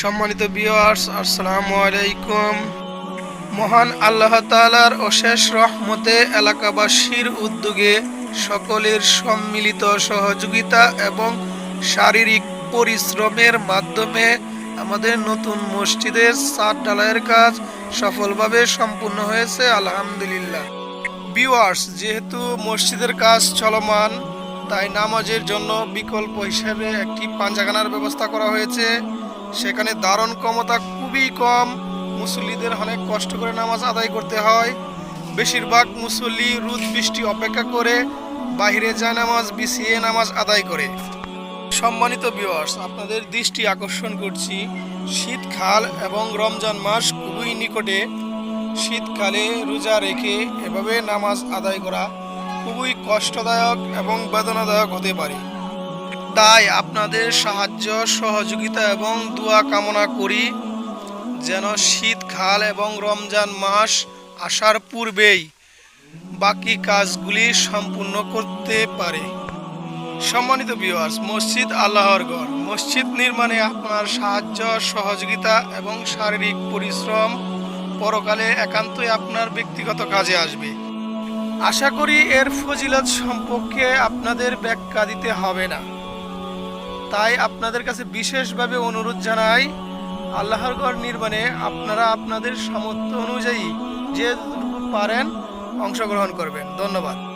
সম্মানিত বিয়ার্স আসসালামু আলাইকুম। মহান আল্লাহ তাআলার অশেষ রহমতে এলাকাবাসীর উদ্যোগে সকলের সম্মিলিত সহযোগিতা এবং শারীরিক পরিশ্রমের মাধ্যমে আমাদের নতুন মসজিদের সাত ঢালাইয়ের কাজ সফলভাবে সম্পূর্ণ হয়েছে, আলহামদুলিল্লাহ। বিওয়ার্স যেহেতু মসজিদের কাজ চলমান, তাই নামাজের জন্য বিকল্প হিসেবে একটি পাঞ্জাগানার ব্যবস্থা করা হয়েছে। সেখানে ধারণ ক্ষমতা খুবই কম। মুসল্লিদের অনেক কষ্ট করে নামাজ আদায় করতে হয়। বেশিরভাগ মুসল্লি রোদ বৃষ্টি অপেক্ষা করে বাইরে যায় নামাজ, বিছিয়ে নামাজ আদায় করে। সম্মানিত ভিউয়ার্স আপনাদের দৃষ্টি আকর্ষণ করছি। শীতকাল এবং রমজান মাস খুবই নিকটে। শীতকালে রোজা রেখে এভাবে নামাজ আদায় করা খুবই কষ্টদায়ক এবং বেদনাদায়ক হতে পারে। তাই আপনাদের সাহায্য, সহযোগিতা এবং দোয়া কামনা করি যেন শীতকাল এবং রমজান মাস আসার পূর্বেই বাকি কাজগুলি সম্পূর্ণ করতে পারে। সম্মানিত ভিউয়ার্স মসজিদ আল্লাহর ঘর। মসজিদ নির্মাণে আপনার সাহায্য, সহযোগিতা এবং শারীরিক পরিশ্রম পরকালে একান্তই আপনার ব্যক্তিগত কাজে আসবে। আশা করি এর ফজিলত সম্পর্কে আপনাদের ব্যাখ্যা দিতে হবে না। তাই আপনাদের কাছে বিশেষভাবে অনুরোধ জানাই, আল্লাহর ঘর নির্মাণে আপনারা আপনাদের সামর্থ্য অনুযায়ী যে পারেন অংশগ্রহণ করবেন। ধন্যবাদ।